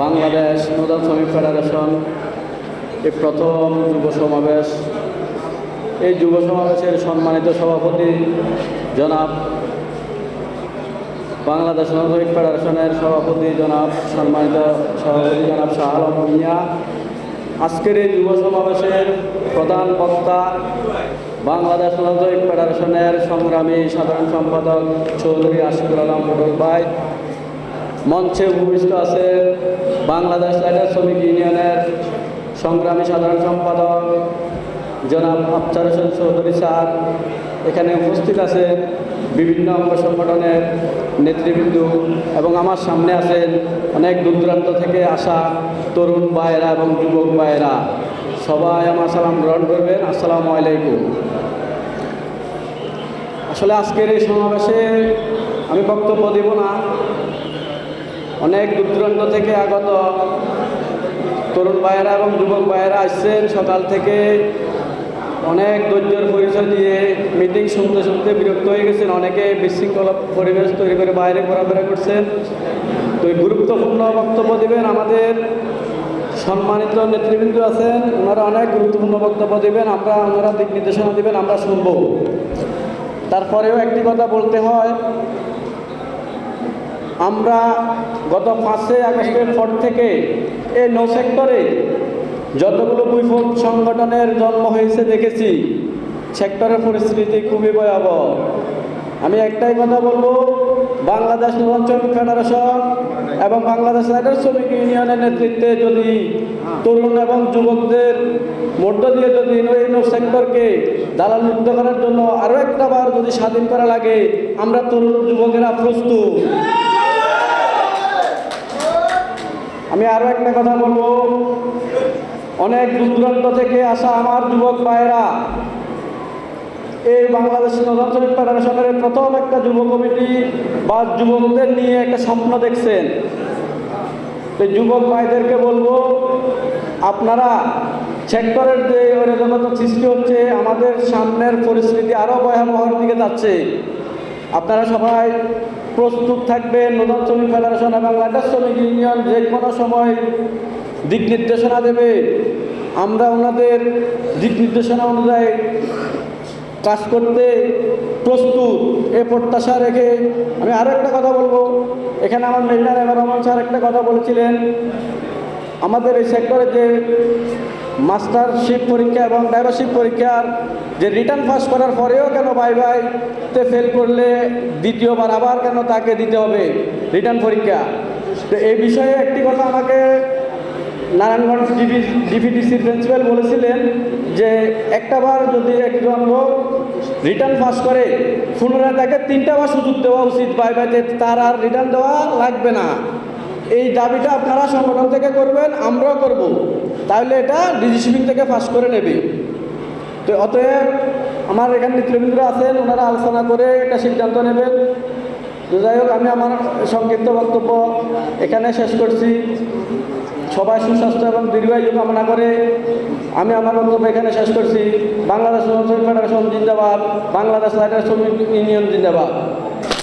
বাংলাদেশ নূতন শ্রমিক ফেডারেশন এই প্রথম যুব সমাবেশ। এই যুব সমাবেশের সম্মানিত সভাপতি জনাব বাংলাদেশ শ্রমিক ফেডারেশনের সভাপতি জনাব, সম্মানিত সভাপতি জনাব শাহ আলম মিয়া। আজকের এই যুব সমাবেশের প্রধান বক্তা বাংলাদেশ নদাল ফেডারেশনের সংগ্রামী সাধারণ সম্পাদক চৌধুরী আশিকুল আলম মোটর ভাই। মঞ্চে উপবিষ্ট আছে বাংলাদেশ রাইডার শ্রমিক ইউনিয়নের সংগ্রামী সাধারণ সম্পাদক জনাব আফতার হোসেন চৌধুরী স্যার। এখানে উপস্থিত আছে বিভিন্ন অঙ্গ সংগঠনের নেতৃবৃন্দ এবং আমার সামনে আছেন অনেক দূর দূরান্ত থেকে আসা তরুণ ভাইয়েরা এবং যুবক ভাইয়েরা। সবাই আমার সালাম গ্রহণ করবেন। আসসালামু আলাইকুম। আসলে আজকের এই সমাবেশে আমি বক্তব্য দেব না। অনেক দূর দূরান্ত থেকে আগত তরুণ ভাইয়েরা এবং যুবক ভাইয়েরা আসছেন। সকাল থেকে অনেক ধৈর্যের পরিচয় দিয়ে মিটিং শুনতে শুনতে বিরক্ত হয়ে গেছেন। অনেকে বিশৃঙ্খলা পরিবেশ তৈরি করে বাইরে ঘোরাফেরা করছেন। তো গুরুত্বপূর্ণ বক্তব্য দেবেন আমাদের সম্মানিত নেতৃবৃন্দ আছেন। ওনারা অনেক গুরুত্বপূর্ণ বক্তব্য দেবেন। আমরা ওনারা দিক নির্দেশনা দেবেন, আমরা শুনব। তারপরেও একটি কথা বলতে হয়, আমরা গত পাঁচই আগস্টের পর থেকে এই নৌ সেক্টরে যতগুলো বিপদ সংগঠনের জন্ম হয়েছে দেখেছি সেক্টরের পরিস্থিতি খুবই ভয়াবহ। আমি একটাই কথা বলব, বাংলাদেশ শ্রমিক ফেডারেশন এবং বাংলাদেশ রাইডার শ্রমিক ইউনিয়নের নেতৃত্বে যদি তরুণ এবং যুবকদের মধ্য দিয়ে যদি এই সেক্টরকে দালাল মুক্ত করার জন্য আরও একটা বার যদি স্বাধীন করা লাগে, আমরা তরুণ যুবকেরা প্রস্তুত। আমি আরও একটা কথা বলব। অনেক দূর দূরান্ত থেকে আসা আমার যুবক ভাইয়েরা, এই বাংলাদেশ নৌযান শ্রমিক ফেডারেশনের প্রথম একটা যুব কমিটি বা যুবকদের নিয়ে একটা স্বপ্ন দেখছেন। যুবক ভাইদেরকে বলব, আপনারা সেক্টরের যে অরাজকতা সৃষ্টি হচ্ছে, আমাদের সামনের পরিস্থিতি আরও ভয়াবহর দিকে যাচ্ছে। আপনারা সবাই প্রস্তুত থাকবেন, নতুন শ্রমিক ফেডারেশন এবং লেটার শ্রমিক ইউনিয়ন যে কোনো সময় দিক নির্দেশনা দেবে। আমরা ওনাদের দিক নির্দেশনা অনুযায়ী কাজ করতে প্রস্তুত। এ প্রত্যাশা রেখে আমি আরও একটা কথা বলব। এখানে আমার এবার রহমান স্যার একটা কথা বলেছিলেন। আমাদের এই সেক্টরে যে মাস্টারশিপ পরীক্ষা এবং ড্রাইভারশিপ পরীক্ষার যে রিটার্ন পাস করার পরেও কেন বাই বাইতে ফেল করলে দ্বিতীয়বার আবার কেন তাকে দিতে হবে রিটার্ন পরীক্ষা? তো এই বিষয়ে একটি কথা আমাকে নারায়ণগঞ্জ ডিবি ডিপিডিসির প্রিন্সিপাল বলেছিলেন যে একটা বার যদি একজন লোক রিটার্ন পাস করে, পুনরায় তাকে তিনটা বার সুযোগ দেওয়া উচিত। বাই বাইতে তার আর রিটার্ন দেওয়া লাগবে না। এই দাবিটা আপনারা সংগঠন থেকে করবেন, আমরাও করব। তাহলে এটা ডিজিশিপিং থেকে পাস করে নেবে। তো অতএব আমার এখানে নেতৃবৃন্দরা আছেন, ওনারা আলোচনা করে একটা সিদ্ধান্ত নেবেন। তো যাই হোক, আমি আমার সংক্ষিপ্ত বক্তব্য এখানে শেষ করছি। সবাই সুস্বাস্থ্য এবং দীর্ঘায়ু কামনা করে আমি আমার বক্তব্য এখানে শেষ করছি। বাংলাদেশ ফেডারেশন জিন্দাবাদ, বাংলাদেশ রাইডার শ্রমিক ইউনিয়ন জিন্দাবাদ।